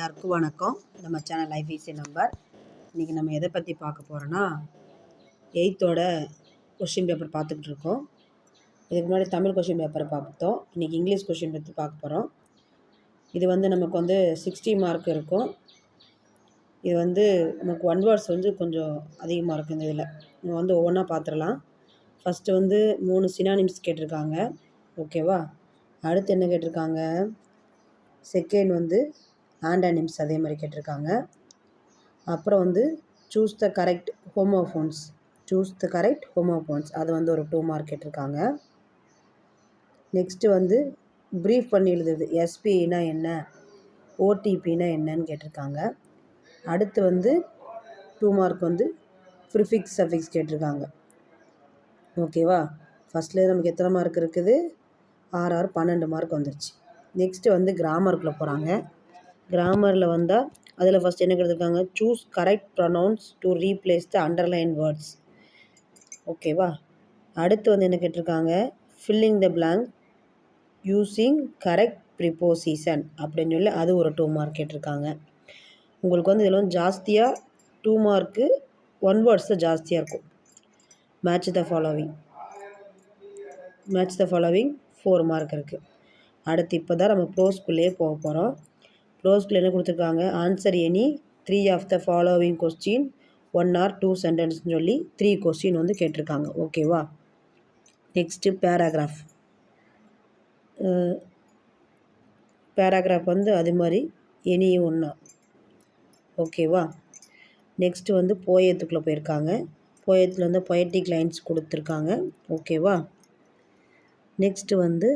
எல்லாருக்கும் வணக்கம். நம்ம சேனல் லைஃப் ஈஸி நம்பர் இன்றைக்கி நம்ம எதை பற்றி பார்க்க போகிறோன்னா எயித்தோட கொஷின் பேப்பர் பார்த்துக்கிட்டு இருக்கோம். இதுக்கு முன்னாடி தமிழ் கொஷின் பேப்பரை பார்த்தோம் இன்றைக்கி இங்கிலீஷ் கொஷின் பற்றி பார்க்க போகிறோம் இது வந்து நமக்கு வந்து சிக்ஸ்டி மார்க் இருக்கும். இது வந்து நமக்கு ஒன் வேர்ட்ஸ் வந்து கொஞ்சம் அதிகமாக இருக்கும் இந்த இதில். நம்ம வந்து ஒவ்வொன்றா பார்த்துடலாம். ஃபஸ்ட்டு வந்து மூணு சினானிம்ஸ் கேட்டிருக்காங்க. ஓகேவா அடுத்து என்ன கேட்டிருக்காங்க? செகண்ட் வந்து ஆண்டானிம்ஸ் அதே மாதிரி கேட்டிருக்காங்க. அப்புறம் வந்து choose the correct homophones choose the correct homophones அது வந்து ஒரு டூ மார்க் கேட்டிருக்காங்க. நெக்ஸ்ட்டு வந்து ப்ரீஃப் பண்ணி எழுதுறது எஸ்பினா என்ன? ஓடிபினா என்னன்னு கேட்டிருக்காங்க. அடுத்து வந்து டூ மார்க் வந்து ப்ரிஃபிக்ஸ் சஃபிக்ஸ் கேட்டிருக்காங்க. ஓகேவா ஃபஸ்ட்லேயே நமக்கு எத்தனை மார்க் இருக்குது? ஆறு ஆறு பன்னெண்டு மார்க் வந்துருச்சு. நெக்ஸ்ட்டு வந்து கிராமருக்குள்ளே போகிறாங்க கிராமரில் வந்தால் அதில் ஃபஸ்ட் என்ன கொடுத்துருக்காங்க? Choose correct pronouns to replace the underline words ஓகேவா அடுத்து வந்து என்ன கேட்டிருக்காங்க? Filling the blank using correct preposition அப்படின்னு சொல்லி அது ஒரு டூ மார்க் கேட்டிருக்காங்க. உங்களுக்கு வந்து இதில் வந்து ஜாஸ்தியாக டூ மார்க்கு ஒன் வேர்ட்ஸ் தான் ஜாஸ்தியாக இருக்கும். Match the following match the following four mark இருக்குது அடுத்து இப்போ தான் நம்ம ப்ரோஸ்குள்ளேயே போக போகிறோம் ப்ரோஸ்குள்ளே என்ன கொடுத்துருக்காங்க? Answer any three of the following question one or two சென்டென்ஸ்னு சொல்லி த்ரீ கொஸ்டின் வந்து கேட்டிருக்காங்க. ஓகேவா நெக்ஸ்ட்டு பேராகிராஃப் பேராகிராஃப் வந்து அது மாதிரி எனி ஒன்றா ஓகேவா நெக்ஸ்ட்டு வந்து போயத்துக்குள்ளே போயிருக்காங்க. போயத்தில் வந்து பொயட்டிக் லைன்ஸ் கொடுத்துருக்காங்க. ஓகேவா நெக்ஸ்ட்டு வந்து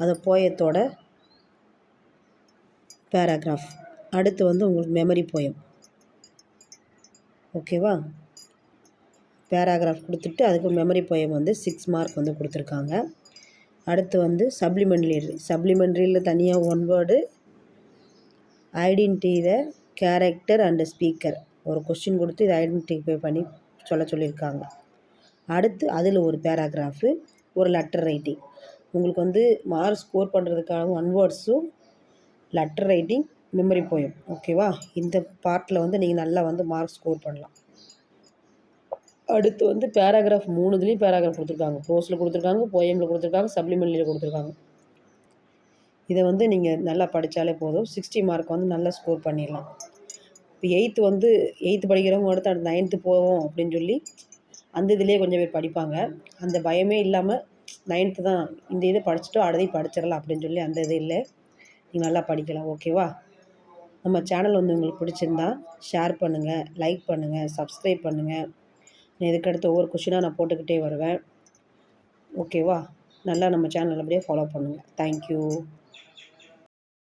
அந்த போயத்தோட பேராகிராஃப் அடுத்து வந்து உங்களுக்கு மெமரி போயம் ஓகேவா பேராகிராஃப் கொடுத்துட்டு அதுக்கு மெமரி போயம் வந்து சிக்ஸ் மார்க் வந்து கொடுத்துருக்காங்க. அடுத்து வந்து சப்ளிமெண்ட்ரி சப்ளிமெண்ட்ரியில் தனியாக one word identify the character and speaker ஒரு கொஸ்டின் கொடுத்து இதை ஐடென்டிஃபை பண்ணி சொல்ல சொல்லியிருக்காங்க. அடுத்து அதில் ஒரு பேராகிராஃபு ஒரு லெட்டர் ரைட்டிங் உங்களுக்கு வந்து மார்க் ஸ்கோர் பண்ணுறதுக்கான ஒன் வேர்ட்ஸும் லெட்டர் ரைட்டிங் மெமரி போயம். ஓகேவா? இந்த பார்ட்டில் வந்து நீங்கள் நல்லா வந்து மார்க் ஸ்கோர் பண்ணலாம். அடுத்து வந்து பேராகிராஃப் மூணுதுலேயும் பேராகிராஃப் கொடுத்துருக்காங்க. ப்ரோஸில் கொடுத்துருக்காங்க போயமில் கொடுத்துருக்காங்க சப்ளிமெண்ட்லியில் கொடுத்துருக்காங்க. இதை வந்து நீங்கள் நல்லா படித்தாலே போதும். சிக்ஸ்டி மார்க் வந்து நல்லா ஸ்கோர் பண்ணிடலாம். இப்போ எயித்து வந்து எயித்து படிக்கிறவங்க அடுத்து அடுத்து நைன்த்து போவோம் அப்படின்னு சொல்லி அந்த இதுலேயே கொஞ்சம் பேர் படிப்பாங்க. அந்த பயமே இல்லாமல் நைன்த்து தான் இந்த இதை படிச்சுட்டு அடுத்தையும் படிச்சிடலாம் அப்படின்னு சொல்லி அந்த இது இல்லை. நீங்கள் நல்லா படிக்கலாம் ஓகேவா? நம்ம சேனல் வந்து உங்களுக்கு பிடிச்சிருந்தா ஷேர் பண்ணுங்கள் லைக் பண்ணுங்கள் சப்ஸ்கிரைப் பண்ணுங்கள் இதுக்கடுத்து ஒவ்வொரு கொஷினாக நான் போட்டுக்கிட்டே வருவேன். ஓகேவா? நல்லா நம்ம சேனல் அப்படியே ஃபாலோ பண்ணுங்கள் தேங்க்யூ